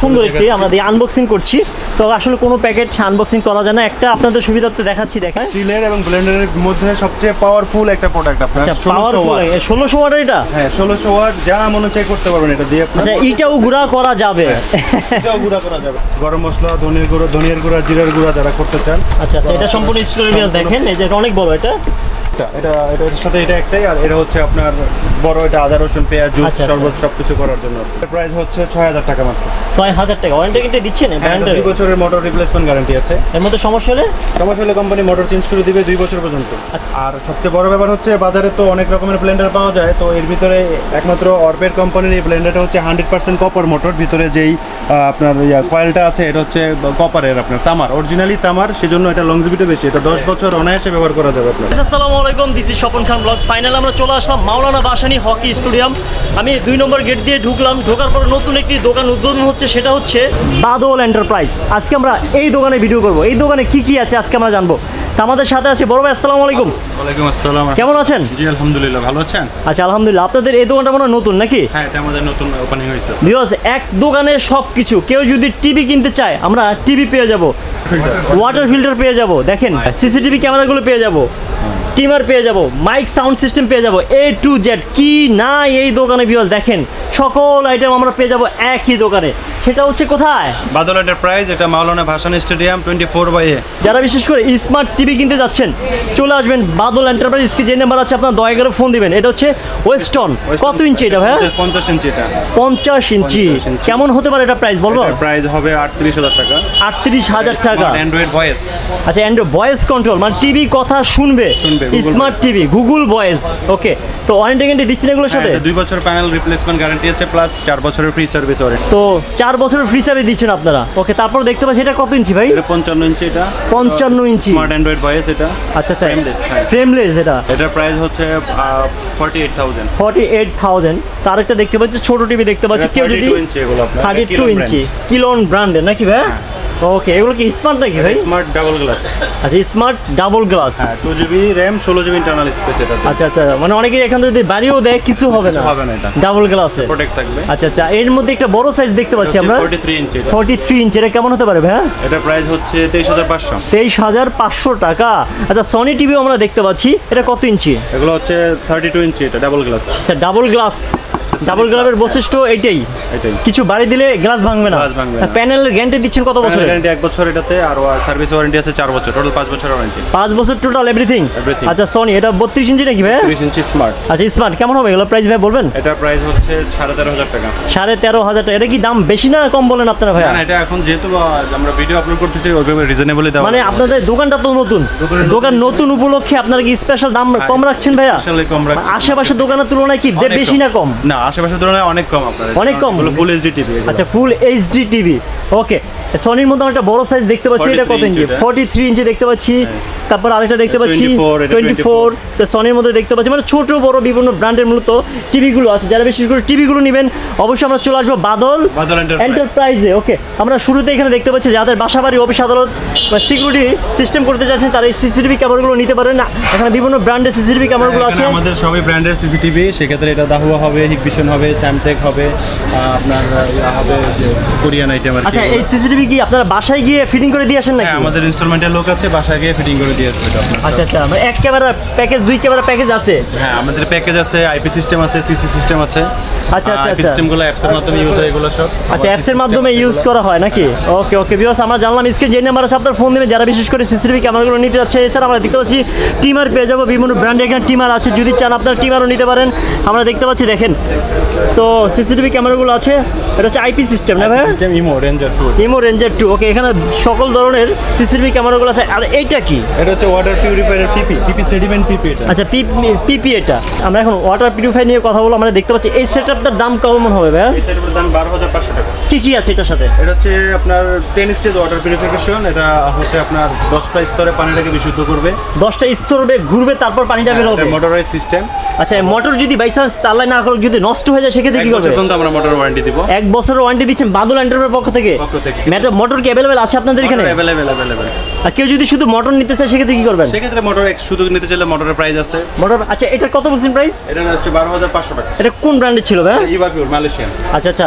সুন্দর একটি আমরা দিয়ে আনবক্সিং করছি। তো আসলে কোনো প্যাকেট আনবক্সিং করা যায় না। একটা আপনাদের সুবিধার্থে দেখাচ্ছি দেখায় স্টিলের এবং ব্লেন্ডারের মধ্যে সবচেয়ে পাওয়ারফুল একটা প্রোডাক্ট আপনার আচ্ছা ষোলোশো পাওয়ারফুল ওয়াট এটা? হ্যাঁ ষোলোশো ওয়াট যা মনে চাই করতে পারবেন এটা দিয়ে আপনার। আচ্ছা এটাও গুঁড়া করা যাবে। এটাও গুঁড়া করা যাবে। গরম মশলা ধনিয়ার গুঁড়ো ধনিয়ার গুঁড়া জিরার গুঁড়া যারা করতে চান। আচ্ছা আচ্ছা এটা সম্পূর্ণ স্টোরেজ দেখেন। এই যে এটা অনেক বড় এটা। এটা এটা এটার সাথে এটা একটাই আর এটা হচ্ছে আপনার বড় এটা আদা রসুন পেঁয়াজ জুস আচ্ছা, আচ্ছা। শরবত সবকিছু করার জন্য। প্রাইস হচ্ছে ছয় হাজার টাকা মাত্র। ছয় হাজার টাকা। ওয়ারেন্টি কিন্তু দিচ্ছে না হ্যাঁ, ব্র্যান্ডের দুই বছরের মোটর রিপ্লেসমেন্ট গ্যারান্টি আছে। এর মধ্যে সমস্যা হলে? সমস্যা হলে কোম্পানি মোটর চেঞ্জ করে দিবে দুই বছর পর্যন্ত। আচ্ছা। আর সবচেয়ে বড় ব্যাপার হচ্ছে বাজারে তো অনেক রকমের ব্লেন্ডার পাওয়া যায় তো এর ভিতরে একমাত্র অরপের কোম্পানির এই ব্লেন্ডারটা হচ্ছে হান্ড্রেড পার্সেন্ট কপার মোটর ভিতরে যেই আপনার কয়েলটা আছে এটা হচ্ছে কপারের আপনার তামার। অরিজিনালি তামার সেজন্য এটা লংজিভিটি বেশি। এটা দশ বছর অনায়াসে ব্যবহার করা যাবে আপনার। আসসালামু আলাইকুম this is Swapan Khan blogs final আমরা চলে আসলাম মাওলানা বাসানি হকি স্টেডিয়াম। আমি দুই নম্বর গেট দিয়ে ঢুকলাম ঢোকার পর নতুন একটি দোকান উদ্বোধন হচ্ছে সেটা হচ্ছে বাদল এন্টারপ্রাইজ আজকে আমরা এই দোকানে ভিডিও করব। এই দোকানে কি কি আছে আজকে আমরা জানব। তা আমাদের সাথে আছে বড় ভাই আসসালামু আলাইকুম। ওয়ালাইকুম আসসালাম। কেমন আছেন? জি আলহামদুলিল্লাহ ভালো আছেন? আচ্ছা আলহামদুলিল্লাহ। আপনাদের এই দোকানটা মনে হয় নতুন নাকি? হ্যাঁ এটা আমাদের নতুন ওপেনিং হয়েছে। বিকজ এক দোকানে সব কিছু কেউ যদি টিভি কিনতে চায় আমরা টিভি পেয়ে যাব। ওয়াটার ফিল্টার পেয়ে যাব। দেখেন সিসিটিভি ক্যামেরাগুলো পেয়ে যাব। টিমার পেয়ে যাব মাইক সাউন্ড সিস্টেম পেয়ে যাব এ টু জেড কি না এই দোকানে বিকজ দেখেন সকল আইটেম আমরা পেয়ে যাব একই দোকানে। সেটা হচ্ছে কোথায়? বাদল এন্টারপ্রাইজ এটা Maulana Bhasani stadium twenty four by A যারা বিশেষ করে স্মার্ট টিভি কিনতে যাচ্ছেন চলে আসবেন বাদল এন্টারপ্রাইজ যে নাম্বার আছে আপনার দয়া করে ফোন দিবেন। এটা হচ্ছে ওয়েস্টন কত ইঞ্চি এটা ভাইয়া? পঞ্চাশ ইঞ্চি এটা। পঞ্চাশ ইঞ্চি 50 ইঞ্চি। কেমন হতে পারে এটা প্রাইস বলব প্রাইস হবে আটত্রিশ হাজার টাকা। আটত্রিশ হাজার টাকা। অ্যান্ড্রয়েড ভয়েস আচ্ছা অ্যান্ড্রয়েড ভয়েস কন্ট্রোল মানে টিভি কথা শুনবে। শুনবে, smart TV Google voice okay তো ওয়ারেন্টি গ্যারান্টি দিচ্ছেন এগুলোর সাথে? হ্যাঁ, দুই বছর প্যানেল রিপ্লেসমেন্ট গ্যারান্টি আছে প্লাস চার বছরের ফ্রি সার্ভিস ওয়ারেন্টি তো চার বছরের ফ্রি সার্ভিস দিচ্ছেন আপনারা। ওকে তারপর দেখতে পাচ্ছি এটা কত ইঞ্চি ভাই? পঞ্চান্ন ইঞ্চি এটা। পঞ্চান্ন ইঞ্চি স্মার্ট অ্যান্ড্রয়েড ভয়েস এটা। আচ্ছা আচ্ছা। Frameless, হ্যাঁ। ফ্রেমলেস এটা। এটার প্রাইস হচ্ছে forty eight thousand forty eight thousand তার একটা দেখতে পাচ্ছি ছোট টিভি দেখতে পাচ্ছি কেউ যদি ইঞ্চি এগুলো আপনার থার্টি টু ইঞ্চি কিলন ব্র্যান্ডের নাকি ভাই? ওকে এগুলো কি স্মার্ট নাকি ভাই? স্মার্ট ডাবল গ্লাস আচ্ছা স্মার্ট ডাবল গ্লাস হ্যাঁ টু জিবি র্যাম ষোলো জিবি ইন্টারনাল স্পেস এটা আচ্ছা আচ্ছা মানে অনেকে এখান থেকে বাড়িও দেয় কিছু হবে না। হবে না এটা। ডাবল গ্লাসে প্রোটেক্ট থাকবে। আচ্ছা আচ্ছা এর মধ্যে একটা বড় সাইজ দেখতে পাচ্ছি আমরা। ফর্টি থ্রি ইঞ্চি এটা। ফর্টি থ্রি এটা কেমন হতে পারে ভাইয়া? এটা প্রাইস হচ্ছে তেইশ হাজার পাঁচশো। তেইশ হাজার পাঁচশো টাকা। আচ্ছা সনি টিভিও আমরা দেখতে পাচ্ছি। এটা কত ইঞ্চি এগুলো হচ্ছে থার্টি টু ইঞ্চি এটা ডাবল গ্লাস আচ্ছা ডাবল গ্লাস ডাবল গ্লাসের বৈশিষ্ট্য এটাই। এটাই। কিছু বাড়ি দিলে গ্লাস ভাঙবে না। গ্লাস ভাঙবে না। প্যানেলের গ্যারান্টি দিচ্ছেন কত বছর গ্যারান্টি এক বছর এটাতে আর সার্ভিস ওয়ারেন্টি আছে চার বছর টোটাল পাঁচ বছর ওয়ারেন্টি পাঁচ বছর টোটাল এভরিথিং আচ্ছা সনি এটা বত্রিশ ইঞ্চি নাকি ভাই তিরিশ ইঞ্চি স্মার্ট আচ্ছা স্মার্ট কেমন হবে? এগুলো প্রাইস ভাই বলবেন? এটা প্রাইস হচ্ছে সাড়ে তেরো হাজার টাকা। সাড়ে তেরো হাজার টাকা। এটা কি দাম বেশি না কম বলেন আপনারা ভাইয়া? না, এটা এখন যেহেতু আমরা ভিডিও আপলোড করতেছি ওইভাবে রিজনেবলই দেওয়া মানে আপনাদের দোকানটা তো নতুন। দোকান নতুন উপলক্ষে আপনারা কি স্পেশাল দাম কম রাখছেন ভাইয়া? আশেপাশের দোকানের তুলনায় কি বেশি না কম? না আশেপাশের তুলনায় অনেক কম আপনার। অনেক কম? ফুল এইচডি টিভি আচ্ছা ফুল এইচডি টিভি ওকে সনির মধ্যে একটা বড় সাইজ দেখতে পাচ্ছি এটা কত ইঞ্চি ইঞ্চিটা। ফর্টি থ্রি ইঞ্চি দেখতে পাচ্ছি। তারপর আরেকটা দেখতে পাচ্ছি 24, এটা টোয়েন্টি ফোর সনির মধ্যে দেখতে পাচ্ছি মানে ছোট বড় বিভিন্ন ব্র্যান্ডের মূলত টিভিগুলো আছে। যারা বিশেষ করে টিভিগুলো নেবেন অবশ্যই আমরা চলে আসব বাদল এন্টারপ্রাইজে ওকে আমরা শুরুতে এখানে দেখতে পাচ্ছি যাদের বাসা বাড়ি অফিস আদালত সিকিউরিটি সিস্টেম করতে যাচ্ছেন তারা এই সিসিটিভি ক্যামেরাগুলো নিতে পারেন। না এখানে বিভিন্ন ব্র্যান্ডের সিসিটিভি ক্যামেরাগুলো আছে। আমাদের সবই ব্র্যান্ডের সিসিটিভি সেক্ষেত্রে এটা দাহুয়া হবে হিগভিশন হবে স্যামটেক হবে আপনার হবে কোরিয়ান আইটেম আর আচ্ছা এই সিসিটিভি কি আপনারা বাসায় গিয়ে ফিটিং করে দিয়ে আসেন নাকি? হ্যাঁ আমাদের ইনস্টলমেন্টের লোক আছে বাসায় গিয়ে ফিটিং করে দিয়ে আসবে আচ্ছা আচ্ছা মানে এক ক্যামেরা প্যাকেজ দুই ক্যামেরা প্যাকেজ আছে। হ্যাঁ আমাদের প্যাকেজ আছে আইপি সিস্টেম আছে সিসি সিস্টেম আছে। আচ্ছা, আচ্ছা, আইপি। সিস্টেমগুলো অ্যাপসের মাধ্যমে ইউজ হয় এগুলো সব। আচ্ছা অ্যাপসের মাধ্যমে ইউজ করা হয় নাকি? ওকে ওকে বিকজ আমরা জানলাম স্ক্রিন যে নাম্বার আছে আপনার ফোন দিলে যারা বিশেষ করে সিসিটিভি ক্যামেরাগুলো নিতে যাচ্ছে এছাড়া আমরা দেখতে পাচ্ছি টিমার পেয়ে যাব। বিভিন্ন ব্র্যান্ডের এখানে টিমার আছে যদি চান আপনার টিমারও নিতে পারেন। আমরা দেখতে পাচ্ছি দেখেন সো সিসিটিভি ক্যামেরাগুলো আছে। এটা হচ্ছে আইপি সিস্টেম না ভাই system Imou Ranger two Imou Ranger two okay এখানে সকল ধরনের সিসিটিভি ক্যামেরাগুলো আছে। আর এইটা কি? এটা হচ্ছে water purifier PP PP sediment PP এটা। আচ্ছা পিপি পিপি এটা। আমরা এখন ওয়াটার পিউরিফায়ার নিয়ে কথা বলব। আমরা দেখতে পাচ্ছি এই সেটআপটার দাম কেমন হবে ভাই এই সেটের দাম বারো হাজার পাঁচশো টাকা। কি কি আছে এটার সাথে? এটা হচ্ছে আপনার টেন স্টেজ ওয়াটার পিউরিফিকেশন এটা হচ্ছে আপনার দশটা স্তরে পানিটাকে বিশুদ্ধ করবে। দশটা স্তর হবে ঘুরবে তারপর পানিটা বের হবে। মোটরাইজ সিস্টেম আচ্ছা মোটর যদি বাই চান্স চালাই না করে যদি নষ্ট হয়ে যায় সেক্ষেত্রে কি করবে? পর্যন্ত আমরা মোটর ওয়ারেন্টি দিব। এক বছরের ওয়ারেন্টি দিচ্ছেন বাদল এন্টারপ্রাইজের পক্ষ থেকে? পক্ষ থেকে। মোটর কি অ্যাভেলেবেল আছে আপনাদের এখানে? অ্যাভেলেবেল অ্যাভেলেবেল আর কেউ যদি শুধু মোটর নিতে চায় সেক্ষেত্রে কি করবেন? সেক্ষেত্রে মোটর শুধু নিতে চাইলে মোটরের প্রাইস আছে। মোটর আচ্ছা এটার কত বলছেন প্রাইস এটা হচ্ছে বারো হাজার পাঁচশো টাকা। এটা কোন ব্র্যান্ডের ছিল ভাই? ইভা পিওর মালয়েশিয়ান আচ্ছা আচ্ছা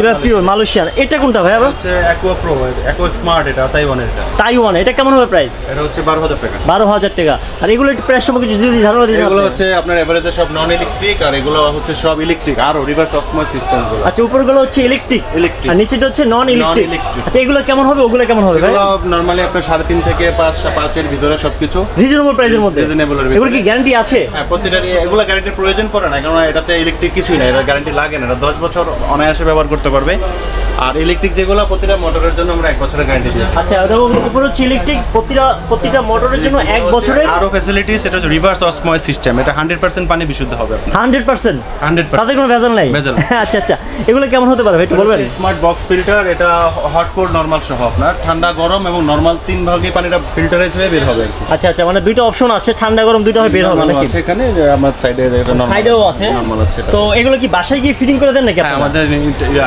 এবার পিওর মালয়েশিয়ান এটা কোনটা ভাই আবার? হচ্ছে অ্যাকোয়া প্রো অ্যাকোয়া স্মার্ট এটা তাইওয়ানের এটা। তাইওয়ান এটা কেমন হবে প্রাইস এটা হচ্ছে বারো হাজার টাকা। বারো হাজার টাকা। আর এগুলো একটু প্রাইস সম্পর্কে যদি ধারণা দিতে এগুলো হচ্ছে আপনার এভারেজে সব নন ইলেকট্রিক আর এগুলো হচ্ছে সব ইলেকট্রিক আরও রিভার্স অসময় সিস্টেমগুলো আচ্ছা উপরগুলো হচ্ছে ইলেকট্রিক Electric। আর নিচেটা হচ্ছে নন ইলেকট্রিক। আচ্ছা এগুলো কেমন হবে? ওগুলো কেমন হবে ভাই? নর্মালি আপনার সাড়ে তিন থেকে পাঁচ পাঁচের ভিতরে সবকিছু রিজনেবল প্রাইসের মধ্যে? রিজনেবল। এগুলো কি গ্যারান্টি আছে? হ্যাঁ প্রতিটা এগুলো গ্যারান্টির প্রয়োজন পড়ে না কারণ এটাতে ইলেকট্রিক কিছুই না এটা গ্যারান্টি লাগে না এটা দশ বছর অনায়াসে ব্যবহার করতে পারবে। আর ইলেকট্রিক যেগুলো প্রতিটা মোটরের জন্য আমরা এক বছরের গ্যারান্টি দিই আচ্ছা ওটা উপরে হচ্ছে ইলেকট্রিক প্রতিটা প্রতিটা মোটরের জন্য এক বছরের আরও ফ্যাসিলিটিস এটা হচ্ছে রিভার্স অসময় সিস্টেম এটা হান্ড্রেড পার্সেন্ট পানি বিশুদ্ধ হবে আপনার। হান্ড্রেড পার্সেন্ট হান্ড্রেড তাতে কোনো ভেজাল নাই? ভেজাল। আচ্ছা আচ্ছা এগুলো কেমন হতে পারে একটু বলবেন? স্মার্ট বক্স ফিল্টার এটা হট কোল্ড নর্মাল সহ আপনার। ঠান্ডা গরম এবং নর্মাল তিন ভাগে পানিটা ফিল্টারেজ হয়ে বের হবে আচ্ছা আচ্ছা মানে দুইটা অপশন আছে ঠান্ডা গরম দুইটা হয় বের হবে নাকি? এখানে আমার সাইডে এটা normal সাইডেও আছে। নর্মাল আছে তো এগুলো কি বাসায় গিয়ে ফিটিং করে দেন নাকি হ্যাঁ? আমাদের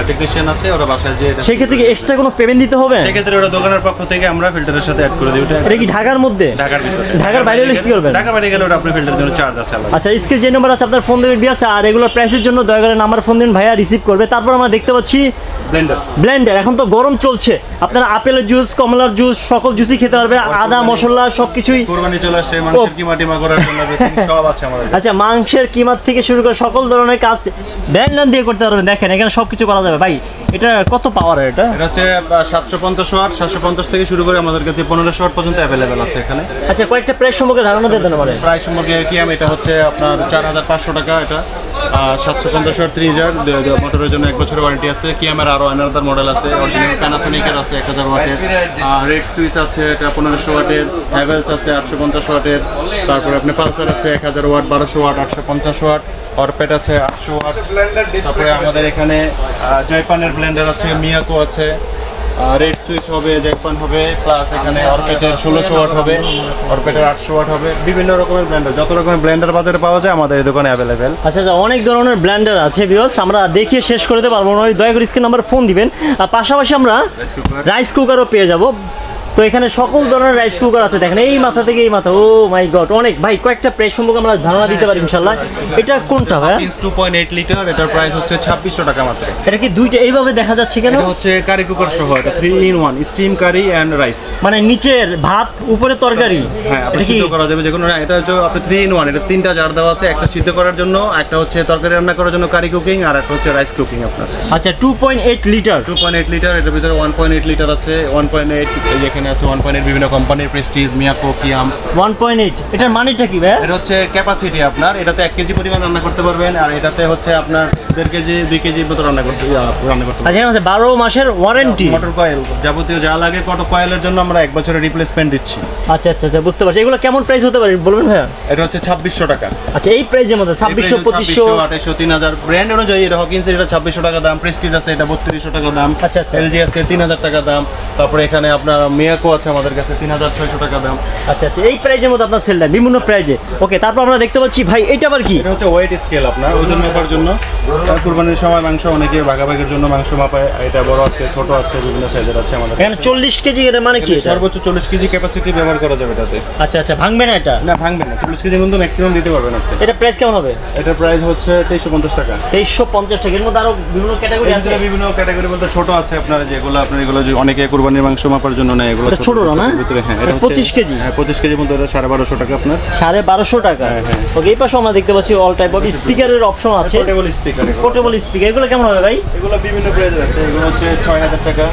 টেকনিশিয়ান আছে ওরা বাসায় যে সেক্ষেত্রে কি এক্সট্রা কোনো পেমেন্ট দিতে হবে? সেক্ষেত্রে ওরা দোকানের পক্ষ থেকে আমরা ফিল্টারের সাথে অ্যাড করে দিই। ওটা এটা কি ঢাকার মধ্যে? ঢাকার ভিতরে। ঢাকার বাইরে হলে কি করবেন? ঢাকার বাইরে গেলে ওটা আপনার ফিল্টারের জন্য চার্জ আছে আচ্ছা স্ক্রিন যে নাম্বার আছে আপনার ফোন দেবেন আছে আর প্রাইসের জন্য দয়া করে নাম্বার ফোন দিন ভাইয়া রিসিভ করবে। তারপর আমরা দেখতে পাচ্ছি ব্লেন্ডার ব্লেন্ডার এখন তো গরম চলছে। আপনারা আপেলের জুস কমলার জুস সকল জুসই খেতে পারবে আদা মশলা সবকিছুই। চলে আসছে মানুষের কিমা টিমা করার জন্য সব আছে আমাদের। আচ্ছা মাংসের কিমার থেকে শুরু করে সকল ধরনের কাজ ব্লেন্ডার দিয়ে করতে পারবেন। দেখেন এখানে সবকিছু করা যাবে। ভাই এটা কত পাওয়ার এটা? এটা হচ্ছে সাতশো পঞ্চাশ ওয়াট সাতশো পঞ্চাশ থেকে শুরু করে আমাদের কাছে পনেরোশো ওয়াট পর্যন্ত অ্যাভেলেবেল আছে এখানে। আচ্ছা কয়েকটা প্রাইস সম্পর্কে ধারণা দিতে পারে প্রায় সম্পর্কে কি আমি এটা হচ্ছে আপনার চার হাজার পাঁচশো টাকা এটা। সাতশো পঞ্চাশ ওয়াট থ্রি হাজার। মোটরের জন্য এক বছরের ওয়ারেন্টি আছে। কিয়ামের আরও অ্যানাদার মডেল আছে। অরিজিনাল প্যানাসোনিকের আছে এক হাজার ওয়াটের। রেড সুইচ আছে, এটা পনেরোশো ওয়াটের। হ্যাভেলস আছে, আটশো পঞ্চাশ ওয়াটের। তারপরে আপনি পালসার আছে, এক হাজার ওয়াট, বারোশো ওয়াট, আটশো পঞ্চাশ ওয়াট। অরপেট আছে, আটশো ওয়াট। তারপরে আমাদের এখানে জয়পানের ব্লেন্ডার আছে মিয়াকো আছে। রেড সুইচ হবে জয়পান হবে প্লাস এখানে অরপেটের ষোলোশো ওয়াট হবে অরপেটের আটশো ওয়াট হবে বিভিন্ন রকমের ব্ল্যান্ডার যত রকমের ব্ল্যান্ডার বাজারে পাওয়া যায় আমাদের এই দোকানে অ্যাভেলেবেল আচ্ছা আচ্ছা অনেক ধরনের ব্ল্যান্ডার আছে বিকজ আমরা দেখিয়ে শেষ করে দিতে পারব না। দয়া করে স্ক্রিন নাম্বার ফোন দিবেন। আর পাশাপাশি আমরা রাইস কুকারও পেয়ে যাব। তো এখানে সকল ধরনের রাইস কুকার আছে দেখেন এই মাথা থেকে এই মাথা ও মাই গড অনেক। ভাই কয়েকটা প্রাইস সম্পর্কে আমরা ধারণা দিতে পারি ইনশাল্লাহ এটা কোনটা ভাই inch two point eight litre এটার প্রাইস হচ্ছে ছাব্বিশশো টাকা মাত্র। এটা কি দুইটা এইভাবে দেখা যাচ্ছে কেন? এটা হচ্ছে কারি কুকার সহ এটা three in one steam curry and rice মানে নিচের ভাত উপরে তরকারি? হ্যাঁ আপনি সিদ্ধ করা যাবে যে কোনো এটা হচ্ছে আপনি থ্রি ইন ওয়ান এটা তিনটা জার দেওয়া আছে একটা সিদ্ধ করার জন্য একটা হচ্ছে তরকারি রান্না করার জন্য কারি কুকিং আর একটা হচ্ছে রাইস কুকিং আপনার। আচ্ছা two point eight litre two point eight litre এটার ভিতরে ওয়ান পয়েন্ট এইট লিটার আছে ওয়ান পয়েন্ট এইট এখানে আছে ওয়ান পয়েন্ট বিভিন্ন কোম্পানির প্রেস্টিজ মিয়াকো কিয়াম ওয়ান পয়েন্ট এইট এটার মানেটা কি ভাই? এটা হচ্ছে ক্যাপাসিটি আপনার এটাতে এক কেজি পরিমাণ রান্না করতে পারবেন আর এটাতে হচ্ছে আপনার দেড় কেজি দুই কেজির মতো রান্না করতে রান্না করতে পারবেন আচ্ছা আছে বারো মাসের ওয়ারেন্টি মোটর কয়েল যাবতীয় যা লাগে কত কয়েলের জন্য আমরা এক বছরের রিপ্লেসমেন্ট দিচ্ছি। আচ্ছা আচ্ছা আচ্ছা বুঝতে পারছি। এগুলো কেমন প্রাইস হতে পারে বলবেন ভাইয়া? এটা হচ্ছে ছাব্বিশশো টাকা। আচ্ছা এই প্রাইসের মধ্যে ছাব্বিশশো পঁচিশশো। আঠাইশশো তিন হাজার। ব্র্যান্ড অনুযায়ী এটা হকিন্সের এটা ছাব্বিশশো টাকা দাম প্রেস্টিজ আছে এটা বত্রিশশো টাকা দাম। আচ্ছা, আচ্ছা। এলজি আছে তিন হাজার টাকা দাম। তারপরে এখানে আপনার মিয়াকো আছে আমাদের কাছে তিন হাজার ছয়শো টাকা দাম। আচ্ছা আচ্ছা এই প্রাইসের মধ্যে আপনার সেল দেয় বিভিন্ন প্রাইজে ওকে তারপর আমরা দেখতে পাচ্ছি ভাই এটা আবার কি? এটা হচ্ছে ওয়েট স্কেল আপনার ওজন মাপার জন্য। আর কুরবানির সময় মাংস অনেকে ভাগাভাগির জন্য মাংস মাপায় এটা বড় আছে ছোট আছে বিভিন্ন সাইজের আছে আমাদের এখানে চল্লিশ কেজি এটা মানে কি সর্বোচ্চ চল্লিশ কেজি ক্যাপাসিটি ব্যবহার করা যাবে এটাতে। আচ্ছা আচ্ছা ভাঙবে না এটা? না ভাঙবে না চল্লিশ কেজি কিন্তু ম্যাক্সিমাম দিতে পারবেন আপনি। এটা প্রাইস কেমন হবে? এটা প্রাইস হচ্ছে তেইশশো পঞ্চাশ টাকা। তেইশশো পঞ্চাশ টাকা এর মধ্যে আরও বিভিন্ন ক্যাটাগরি আছে। বিভিন্ন ক্যাটাগরি বলতে ছোট আছে আপনার যেগুলো আপনার এগুলো অনেকে কুরবানির মাংস মাপার জন্য নেয় এগুলো এটা না? ভিতরে হ্যাঁ এটা এটা 25 কেজি? হ্যাঁ পঁচিশ কেজির মধ্যে এটা সাড়ে বারোশো টাকা আপনার সাড়ে বারোশো টাকা হ্যাঁ, হ্যাঁ। ওকে এই পাশে আমরা দেখতে পাচ্ছি অল টাইপ অফ স্পিকারের অপশন আছে পোর্টেবল স্পিকার পোর্টেবল স্পিকার এগুলো কেমন হবে ভাই এগুলো বিভিন্ন প্রাইস আছে এগুলো হচ্ছে ছয় হাজার টাকা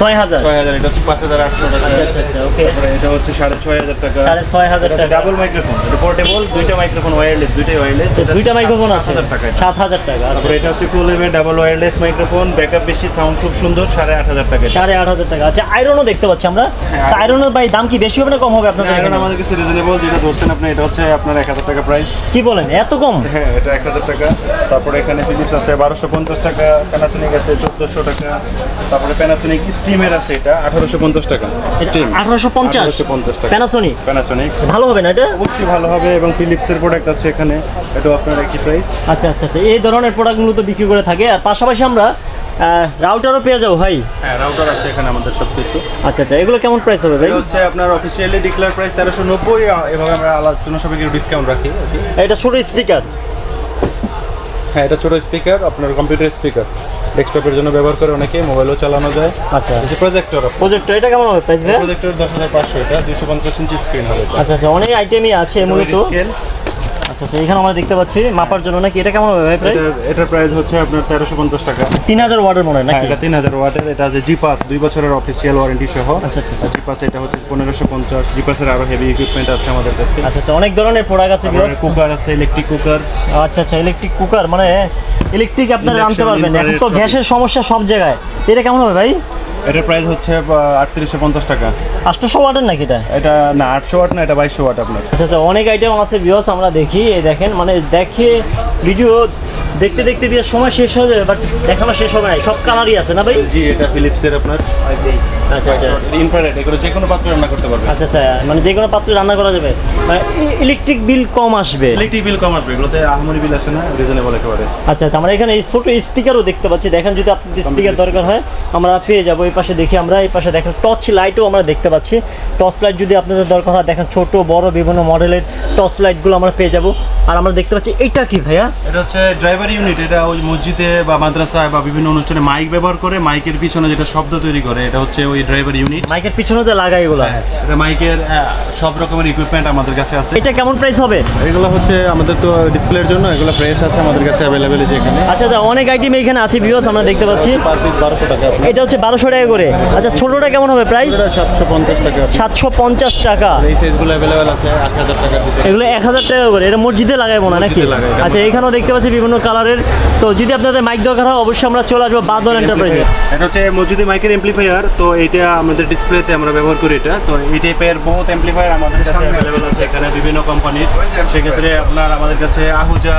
ছয় হাজার। ছয় হাজার এটা হচ্ছে পাঁচ হাজার আটশো টাকা। আচ্ছা আচ্ছা আচ্ছা ওকে তারপরে এটা হচ্ছে সাড়ে ছয় হাজার টাকা। সাড়ে ছয় হাজার টাকা। ডাবল মাইক্রোফোন এটা পোর্টেবল দুইটা মাইক্রোফোন ওয়্যারলেস দুইটাই ওয়্যারলেস দুইটা মাইক্রোফোন আছে। হাজার টাকা। সাত হাজার টাকা আচ্ছা তারপরে এটা হচ্ছে কুলেভের ডাবল ওয়্যারলেস মাইক্রোফোন ব্যাকআপ বেশি সাউন্ড খুব সুন্দর সাড়ে আট হাজার টাকা সাড়ে আট হাজার টাকা। আচ্ছা আয়রনও দেখতে পাচ্ছি আমরা। হ্যাঁ, আয়রনের ভাই দাম কি বেশি হবে না কম হবে আপনাদের এখানে? আমাদের কাছে রিজনেবল যেটা ধরছেন আপনি এটা হচ্ছে আপনার এক হাজার টাকা প্রাইস কি বলেন এত কম? হ্যাঁ এটা এক হাজার টাকা। তারপরে এখানে ফিলিপস আছে বারোশো পঞ্চাশ টাকা প্যানাসোনিক আছে চোদ্দোশো টাকা। তারপরে প্যানাসোনিক স্টিমের আছে এটা আঠারোশো পঞ্চাশ টাকা। স্টিম। আঠারোশো পঞ্চাশ? আঠারোশো পঞ্চাশ টাকা। প্যানাসোনিক প্যানাসোনিক ভালো হবে না এটা? অবশ্যই ভালো হবে এবং ফিলিপসের প্রোডাক্ট আছে এখানে এটাও আপনার একই প্রাইস আচ্ছা আচ্ছা আচ্ছা এই ধরনের প্রোডাক্টগুলো তো বিক্রি করে থাকে। আর পাশাপাশি আমরা রাউটারও পেয়ে যাব ভাই? হ্যাঁ রাউটার আছে এখানে আমাদের সব কিছু আচ্ছা আচ্ছা এগুলো কেমন প্রাইস হবে ভাই? হচ্ছে আপনার অফিসিয়ালি ডিক্লেয়ার প্রাইস তেরোশো নব্বই এভাবে আমরা আলোচনা সবাই ডিসকাউন্ট রাখি এটা ছোট স্পিকার হ্যাঁ এটা ছোট স্পিকার আপনার কম্পিউটার স্পিকার ডেস্কটপের জন্য ব্যবহার করে অনেকে মোবাইলও চালানো যায়। আচ্ছা। প্রজেক্টর প্রজেক্টর এটা কেমন হবে প্রাইস ভাই? প্রজেক্টর দশ হাজার পাঁচশো এটা দুশো পঞ্চাশ ইঞ্চি স্ক্রিন হবে আচ্ছা আচ্ছা অনেক আইটেমই আছে মূলত। আচ্ছা আচ্ছা এখানে আমরা দেখতে পাচ্ছি মাপার জন্য নাকি? এটা কেমন হবে ভাই প্রাইস এটার প্রাইস হচ্ছে আপনার তেরোশো পঞ্চাশ টাকা। তিন হাজার ওয়াটের মনে হয় হ্যাঁ নাকি এটা তিন হাজার ওয়াটের এটা আছে জি পাস দুই বছরের অফিসিয়াল ওয়ারেন্টি সহ। আচ্ছা, আচ্ছা, আচ্ছা। জি পাস এটা হচ্ছে পনেরোশো পঞ্চাশ জি পাসের আরও হেভি ইকুইপমেন্ট আছে আমাদের কাছে। আচ্ছা আচ্ছা অনেক ধরনের প্রোডাক্ট আছে। কুকার আছে ইলেকট্রিক কুকার আচ্ছা আচ্ছা ইলেকট্রিক কুকার মানে ইলেকট্রিক আপনারা আনতে পারবেন এখন তো গ্যাসের সমস্যা সব জায়গায়। এটা কেমন হবে ভাই? এটার প্রাইস হচ্ছে আটত্রিশশো পঞ্চাশ টাকা। আটশোশো ওয়াটের নাকি এটা? এটা না আটশো ওয়াট না এটা বাইশশো ওয়াট আপনার। আচ্ছা আচ্ছা অনেক আইটেম আছে বিয়স আমরা দেখি। দেখেন মানে দেখে ভিডিও দেখতে দেখতে দিয়ে সময় শেষ হয়ে যাবে বাট দেখানো শেষ হবে না সব কালারই আছে না ভাই? জি এটা ফিলিপসের আপনার। আচ্ছা আচ্ছা। ইনফ্রারেড এগুলো যে কোনো পাত্রে রান্না করতে পারবে। আচ্ছা আচ্ছা মানে যে কোনো পাত্রে রান্না করা যাবে। মানে ইলেকট্রিক বিল কম আসবে। ইলেকট্রিক বিল কম আসবে এগুলোতে আহমনি বিল আসে না রিজনেবল একেবারে। আচ্ছা আচ্ছা আমরা এখানে এই ছোট স্পিকারও দেখতে পাচ্ছি। দেখেন যদি আপনাদের স্পিকার দরকার হয় আমরা পেয়ে যাব। এই পাশে দেখি আমরা এই পাশে দেখেন টর্চ লাইটও আমরা দেখতে পাচ্ছি। টর্চ লাইট যদি আপনাদের দরকার হয় দেখেন ছোট বড় বিভিন্ন মডেলের টর্চ লাইটগুলো আমরা পেয়ে যাব। আর আমরা দেখতে পাচ্ছি এইটা কি ভাইয়া? এটা হচ্ছে ড্রাইভার ইউনিট এটা ওই মসজিদে বা মাদ্রাসায় বা বিভিন্ন অনুষ্ঠানে মাইক ব্যবহার করে মাইকের পিছনে যেটা শব্দ তৈরি করে এটা হচ্ছে ওই ড্রাইভার ইউনিট মাইকের পিছনে তো লাগাই এগুলো। এটা মাইকের সব রকমের ইকুইপমেন্ট আমাদের কাছে আছে। এটা কেমন প্রাইস হবে? এগুলো হচ্ছে আমাদের তো ডিসপ্লের জন্য এগুলো ফ্রেশ আছে আমাদের কাছে অ্যাভেলেবেল যে এখানে আচ্ছা আচ্ছা অনেক আইটেম এখানে আছে ভিউস আমরা দেখতে পাচ্ছি। পার পিস বারোশো টাকা এটা হচ্ছে বারোশো টাকা করে। আচ্ছা ছোটটা কেমন হবে প্রাইস সাতশো পঞ্চাশ টাকা। সাতশো পঞ্চাশ টাকা। এই সাইজগুলো অ্যাভেলেবেল আছে আট হাজার ভিতরে। এগুলো এক হাজার টাকা করে। এটা মসজিদে লাগাইবো না নাকি? আচ্ছা এখানেও দেখতে পাচ্ছি বিভিন্ন কালারের। তো যদি আপনাদের মাইক দরকার হয় অবশ্যই আমরা চলে আসব বাদল এন্টারপ্রাইজে এটা হচ্ছে মসজিদে মাইকের এমপ্লিফায়ার তো এটা আমাদের ডিসপ্লেতে আমরা ব্যবহার করি এটা। তো এই টাইপের বহুত এমপ্লিফায়ার আমাদের কাছে অ্যাভেলেবেল আছে। এখানে বিভিন্ন কোম্পানির সেক্ষেত্রে আপনার আমাদের কাছে Ahuja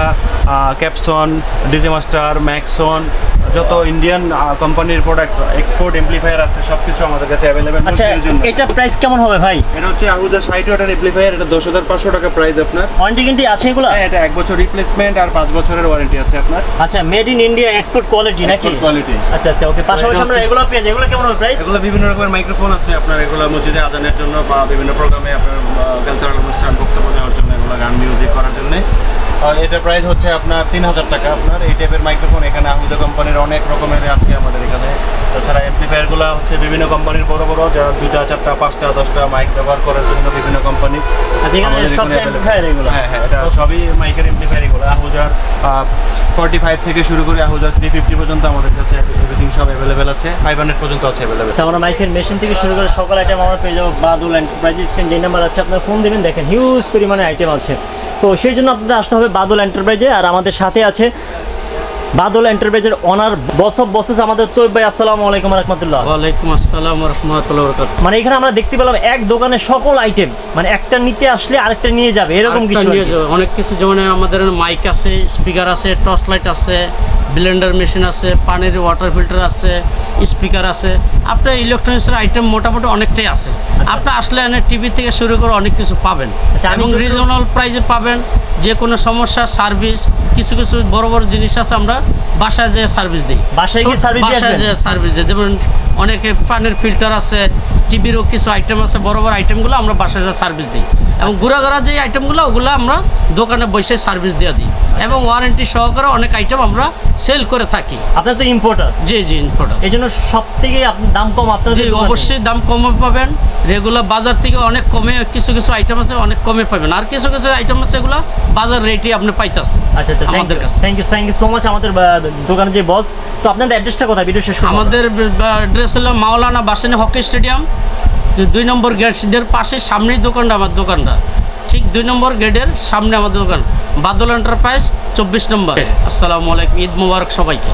Capson DJ master Maxon যত ইন্ডিয়ান কোম্পানির প্রোডাক্ট এক্সপোর্ট এমপ্লিফায়ার আছে সব কিছু আমাদের কাছে অ্যাভেলেবেল আচ্ছা জন্য। এটা প্রাইস কেমন হবে ভাই? এটা হচ্ছে আহুজা ষাট ওয়াটার এমপ্লিফায়ার এটা দশ হাজার পাঁচশো টাকা প্রাইস আপনার। ওয়ারেন্টি গ্যারান্টি আছে এগুলো? হ্যাঁ এটা এক বছর রিপ্লেসমেন্ট আর পাঁচ বছরের ওয়ারেন্টি আছে আপনার? আচ্ছা made in India export quality নাকি? কোয়ালিটি আচ্ছা আচ্ছা ওকে পাশাপাশি আমরা এগুলো পেয়ে এগুলো কেমন প্রাইস এগুলো বিভিন্ন রকমের মাইক্রোফোন আছে আপনার এগুলো মসজিদে আজানের জন্য বা বিভিন্ন প্রোগ্রামে আপনার কালচারাল অনুষ্ঠান বক্তব্য দেওয়ার জন্য এগুলো গান মিউজিক করার জন্য। আর এটার প্রাইস হচ্ছে আপনার তিন হাজার টাকা। আপনার এই টাইপের মাইক্রোফোন এখানে আহুজা কোম্পানির অনেক রকমের আছে আমাদের এখানে। তাছাড়া এমপ্লিফায়ারগুলো হচ্ছে বিভিন্ন কোম্পানির বড় বড় যারা দুইটা চারটা পাঁচটা দশটা মাইক ব্যবহার করার জন্য বিভিন্ন কোম্পানি আচ্ছা? হ্যাঁ হ্যাঁ এটা সবই মাইকের এমপ্লিফায়ার এগুলো। আহুজার ফর্টি ফাইভ থেকে শুরু করে আহুজার থ্রি ফিফটি পর্যন্ত আমাদের কাছে এভরিথিং সব অ্যাভেলেবেল আছে। ফাইভ হান্ড্রেড পর্যন্ত আছে অ্যাভেলেবেল আচ্ছা আমরা মাইকের মেশিন থেকে শুরু করে সকল আইটেম আমরা পেয়ে যাব। বাদুল এন্টারপ্রাইজ স্ক্রিন যে নাম্বার আছে আপনার ফোন দেবেন। দেখেন হিউজ পরিমাণে আইটেম আছে। তো সেই জন্য আপনাদের আসতে হবে বাদল এন্টারপ্রাইজে। আর আমাদের সাথে আছে বাদল এন্টারপ্রাইজের অনার বস অফ বসেস আমাদের তৈব ভাই আসসালামু আলাইকুম রহমতুল্লাহ। ওয়ালাইকুম আসসালাম রহমতুল্লাহ বরকাত মানে এখানে আমরা দেখতে পেলাম এক দোকানে সকল আইটেম মানে একটা নিতে আসলে আরেকটা নিয়ে যাবে এরকম কিছু নিয়ে যাবে অনেক কিছু যেমন আমাদের মাইক আছে স্পিকার আছে টর্চ লাইট আছে ব্লেন্ডার মেশিন আছে পানির ওয়াটার ফিল্টার আছে স্পিকার আছে। আপনার ইলেকট্রনিক্সের আইটেম মোটামুটি অনেকটাই আছে। আপনি আসলে এনে টিভি থেকে শুরু করে অনেক কিছু পাবেন। আচ্ছা, এবং রিজনেবল প্রাইসে পাবেন। যে কোনো সমস্যা সার্ভিস কিছু কিছু বড় বড় জিনিস আছে আমরা বাসায় যেয়ে সার্ভিস দিই। বাসায়? যেয়ে সার্ভিস দিই। যেমন অনেকে পানির ফিল্টার আছে টিভিরও কিছু আইটেম আছে বড় বড় আইটেমগুলো আমরা বাসায় যা সার্ভিস দিই। এবং ঘুরা ঘুরা যে আইটেমগুলো ওগুলো আমরা দোকানে বসে সার্ভিস দিয়ে দিই। এবং ওয়ারেন্টি সহকারে অনেক আইটেম আমরা সেল করে থাকি। আপনার তো ইম্পোর্টার জি জি ইম্পোর্টার এই জন্য সব থেকে আপনি দাম কম আপনাদের জি অবশ্যই দাম কমে পাবেন। রেগুলার বাজার থেকে অনেক কমে কিছু কিছু আইটেম আছে অনেক কমে পাবেন। আর কিছু কিছু আইটেম আছে এগুলো বাজার রেটে আপনি পাইতেছেন আচ্ছা আচ্ছা আমাদের কাছে। Thank you thank you so much আমাদের আহ, দোকানের যে বস তো আপনাদের অ্যাড্রেসটা কোথায়? ভিডিও শেষ আমাদের অ্যাড্রেস হলো মাওলানা বাসিনী হকি স্টেডিয়াম। দুই নম্বর গেটের পাশে সামনেই দোকানটা আমার দোকানটা। ঠিক দুই নম্বর গেটের সামনে আমার দোকান। বাদল এন্টারপ্রাইজ চব্বিশ নম্বর। আসসালামু আলাইকুম, ঈদ মুবারক সবাইকে।